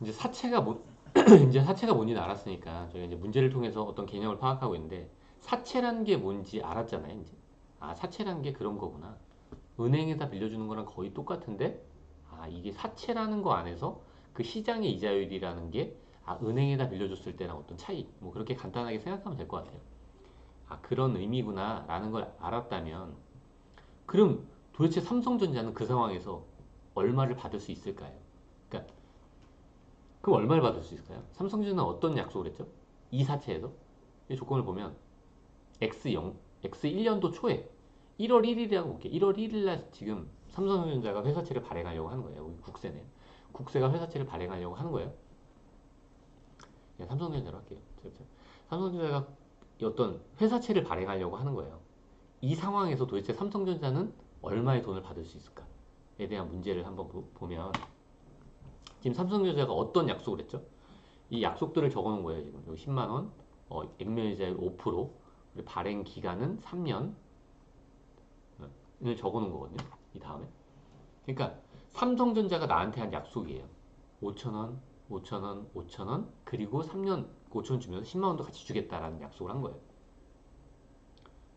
이제 사채가 뭐 이제 사채가 뭔지는 알았으니까 저희가 이제 문제를 통해서 어떤 개념을 파악하고 있는데 사채란 게 뭔지 알았잖아요. 이제 아 사채란 게 그런 거구나. 은행에다 빌려주는 거랑 거의 똑같은데 아 이게 사채라는 거 안에서 그 시장의 이자율이라는 게 아, 은행에다 빌려줬을 때랑 어떤 차이 뭐 그렇게 간단하게 생각하면 될 것 같아요. 아 그런 의미구나 라는 걸 알았다면 그럼 도대체 삼성전자는 그 상황에서 얼마를 받을 수 있을까요? 그럼 얼마를 받을 수 있을까요? 삼성전자는 어떤 약속을 했죠? 이 사채에서 이 조건을 보면 X0, X1년도 초에 1월 1일이라고 볼게요. 1월 1일 날 지금 삼성전자가 회사채를 발행하려고 하는 거예요. 국세네. 국세가 회사채를 발행하려고 하는 거예요. 네, 삼성전자로 할게요. 삼성전자가 어떤 회사채를 발행하려고 하는 거예요. 이 상황에서 도대체 삼성전자는 얼마의 돈을 받을 수 있을까에 대한 문제를 한번 보- 보면 지금 삼성전자가 어떤 약속을 했죠? 이 약속들을 적어 놓은 거예요, 지금. 여기 10만 원, 어, 액면이자율 5%, 그리고 발행 기간은 3년을 적어 놓은 거거든요. 이 다음에. 그러니까 삼성전자가 나한테 한 약속이에요. 5천 원, 5천 원, 5천 원, 그리고 3년 5천 원 주면서 10만 원도 같이 주겠다라는 약속을 한 거예요.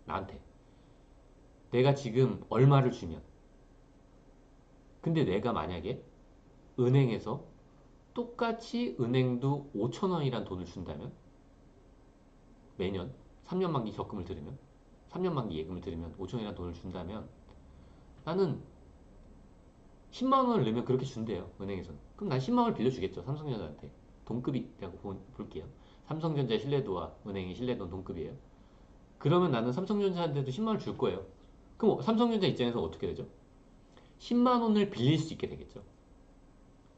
나한테. 내가 지금 얼마를 주면. 근데 내가 만약에 은행에서 똑같이 은행도 5천 원이란 돈을 준다면? 매년 3년 만기 적금을 들으면? 3년 만기 예금을 들으면 5천 원이란 돈을 준다면? 나는 10만 원을 넣으면 그렇게 준대요 은행에서는. 그럼 난 10만 원을 빌려주겠죠 삼성전자한테. 동급이라고 보- 볼게요. 삼성전자의 신뢰도와 은행의 신뢰도는 동급이에요. 그러면 나는 삼성전자한테도 10만 원을 줄 거예요. 그럼 삼성전자 입장에서 어떻게 되죠? 10만 원을 빌릴 수 있게 되겠죠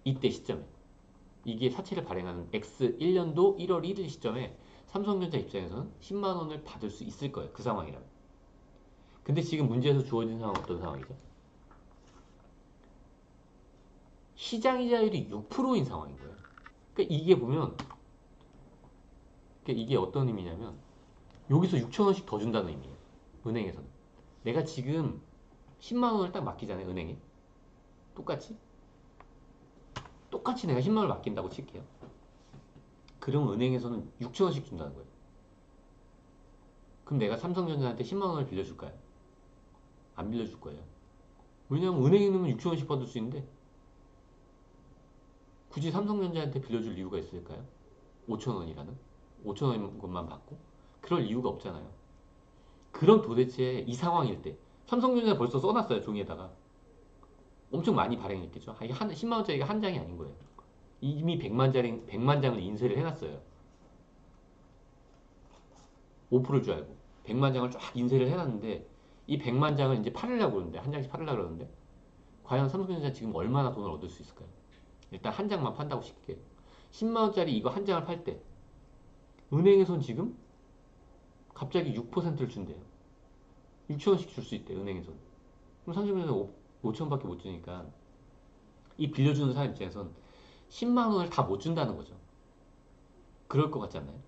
이때 시점에 이게 사채를 발행하는 X 1년도 1월 1일 시점에 삼성전자 입장에서는 10만 원을 받을 수 있을 거예요. 그 상황이라면. 근데 지금 문제에서 주어진 상황은 어떤 상황이죠? 시장 이자율이 6%인 상황인 거예요. 그러니까 이게 보면 그러니까 이게 어떤 의미냐면 여기서 6천 원씩 더 준다는 의미예요. 은행에서는. 내가 지금 10만 원을 딱 맡기잖아요. 은행에. 똑같이. 똑같이 내가 10만 원을 맡긴다고 칠게요. 그럼 은행에서는 6천 원씩 준다는 거예요. 그럼 내가 삼성전자한테 10만 원을 빌려줄까요? 안 빌려줄 거예요. 왜냐하면 은행에 넣으면 6천 원씩 받을 수 있는데 굳이 삼성전자한테 빌려줄 이유가 있을까요? 5천 원이라는 5천 원 것만 받고 그럴 이유가 없잖아요. 그럼 도대체 이 상황일 때 삼성전자 벌써 써놨어요 종이에다가 엄청 많이 발행했겠죠. 한 10만 원짜리가 한 장이 아닌 거예요. 이미 100만 장이 100만 장을 인쇄를 해놨어요. 5%줄 알고 100만 장을 쫙 인쇄를 해놨는데 이 100만 장을 이제 팔으려고 그러는데 한 장씩 팔으려고 그러는데 과연 삼성전자 지금 얼마나 돈을 얻을 수 있을까요? 일단 한 장만 판다고 칠게요. 10만 원짜리 이거 한 장을 팔 때 은행에선 지금 갑자기 6%를 준대요. 6천 원씩 줄 수 있대 은행에선. 그럼 삼성전자 5천 원밖에 못 주니까 이 빌려주는 사람 입장에선 10만 원을 다 못 준다는 거죠. 그럴 것 같지 않나요?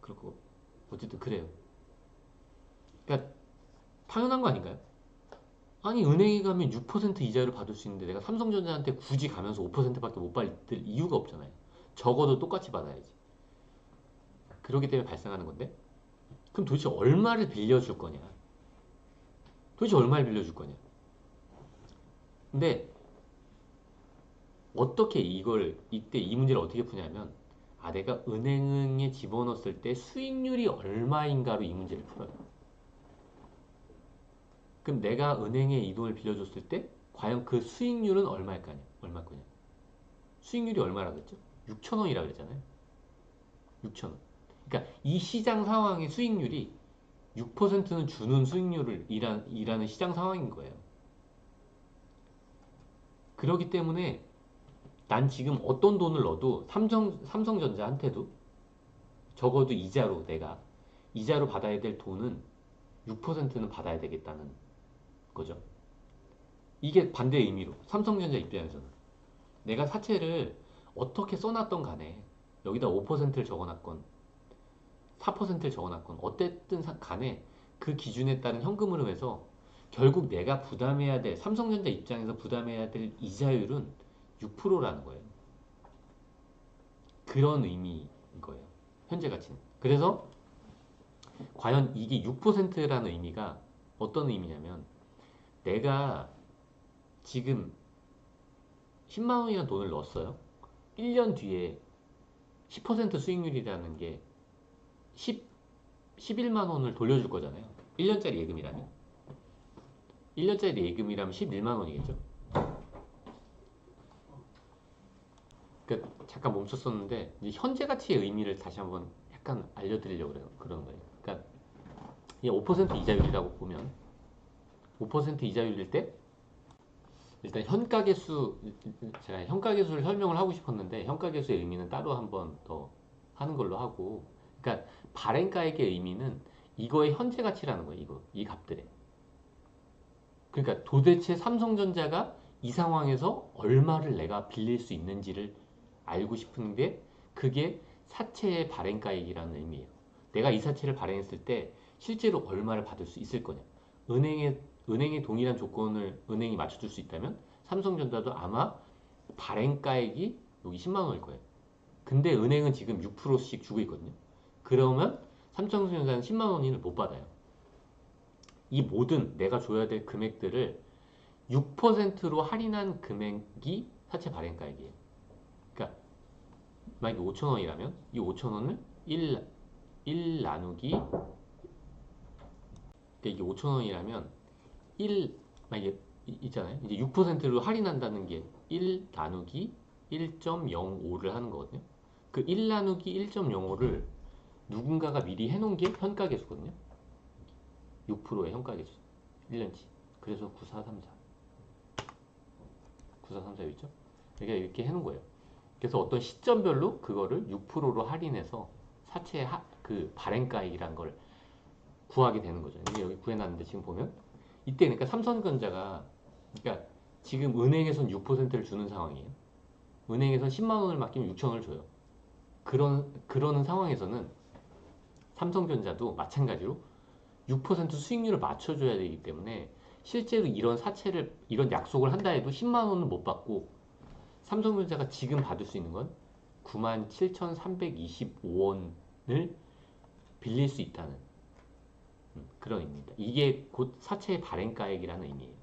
거 어쨌든 그래요. 그러니까 당연한 거 아닌가요? 아니 은행에 가면 6% 이자를 받을 수 있는데 내가 삼성전자한테 굳이 가면서 5%밖에 못 받을 이유가 없잖아요. 적어도 똑같이 받아야지. 그렇기 때문에 발생하는 건데 그럼 도대체 얼마를 빌려줄 거냐? 도대체 얼마를 빌려줄 거냐? 근데 어떻게 이걸 이때 이 문제를 어떻게 푸냐면 아 내가 은행에 집어넣었을 때 수익률이 얼마인가로 이 문제를 풀어요. 그럼 내가 은행에 이 돈을 빌려줬을 때 과연 그 수익률은 얼마일 거냐? 얼마 거냐? 수익률이 얼마라 그랬죠? 6천 원이라 그랬잖아요. 6천 원. 그러니까 이 시장 상황의 수익률이 6%는 주는 수익률을 일하, 일하는 시장 상황인 거예요. 그렇기 때문에 난 지금 어떤 돈을 넣어도 삼성, 삼성전자한테도 적어도 이자로 내가 이자로 받아야 될 돈은 6%는 받아야 되겠다는 거죠. 이게 반대의 의미로 삼성전자 입장에서는 내가 사채를 어떻게 써놨던 간에 여기다 5%를 적어놨건 4%를 적어놨건 어쨌든 사- 간에 그 기준에 따른 현금 흐름에서 결국 내가 부담해야 될 삼성전자 입장에서 부담해야 될 이자율은 6%라는 거예요. 그런 의미인 거예요. 현재 가치는. 그래서 과연 이게 6%라는 의미가 어떤 의미냐면 내가 지금 10만 원이라는 돈을 넣었어요. 1년 뒤에 10% 수익률이라는 게 10, 11만 원을 돌려줄 거잖아요. 1년짜리 예금이라면. 1년짜리 예금이라면 11만 원이겠죠. 그러니까 잠깐 멈췄었는데 현재 가치의 의미를 다시 한번 약간 알려드리려고 그래요. 그런 거예요. 그러니까 이5% 이자율이라고 보면 5% 이자율일 때 일단 현가계수 제가 현가계수를 설명을 하고 싶었는데 현가계수의 의미는 따로 한번 더 하는 걸로 하고 그러니까 발행가액의 의미는 이거의 현재 가치라는 거예요. 이거 이 값들의 그러니까 도대체 삼성전자가 이 상황에서 얼마를 내가 빌릴 수 있는지를 알고 싶은 게 그게 사채의 발행가액이라는 의미예요. 내가 이 사채를 발행했을 때 실제로 얼마를 받을 수 있을 거냐. 은행의 동일한 조건을 은행이 맞춰줄 수 있다면 삼성전자도 아마 발행가액이 여기 10만 원일 거예요. 근데 은행은 지금 6%씩 주고 있거든요. 그러면 삼성전자는 10만 원을 못 받아요. 이 모든 내가 줘야 될 금액들을 6%로 할인한 금액이 사채 발행가액이에요. 그러니까 만약에 5천 원이라면 이 5천 원을 1, 1 나누기 그러니까 이게 5천 원이라면 1 만약에 이- 있잖아요. 이제 6%로 할인한다는 게 1 나누기 1.05를 하는 거거든요. 그 1 나누기 1.05를 누군가가 미리 해놓은 게 현가계수거든요. 6%의 현가계수. 1년치. 그래서 9434. 9434 여기 있죠? 그러니까 이렇게 해놓은 거예요. 그래서 어떤 시점별로 그거를 6%로 할인해서 사채 하, 그 발행가액이란 걸 구하게 되는 거죠. 이게 여기 구해놨는데 지금 보면 이때 그러니까 삼성전자가 그러니까 지금 은행에선 6%를 주는 상황이에요. 은행에선 10만 원을 맡기면 6천 원을 줘요. 그런 그러는 상황에서는 삼성전자도 마찬가지로 6% 수익률을 맞춰줘야 되기 때문에 실제로 이런 사채를 이런 약속을 한다 해도 10만 원은 못 받고 삼성전자가 지금 받을 수 있는 건 97,325원을 빌릴 수 있다는 음, 그런 의미입니다. 이게 곧 사채의 발행가액이라는 의미예요.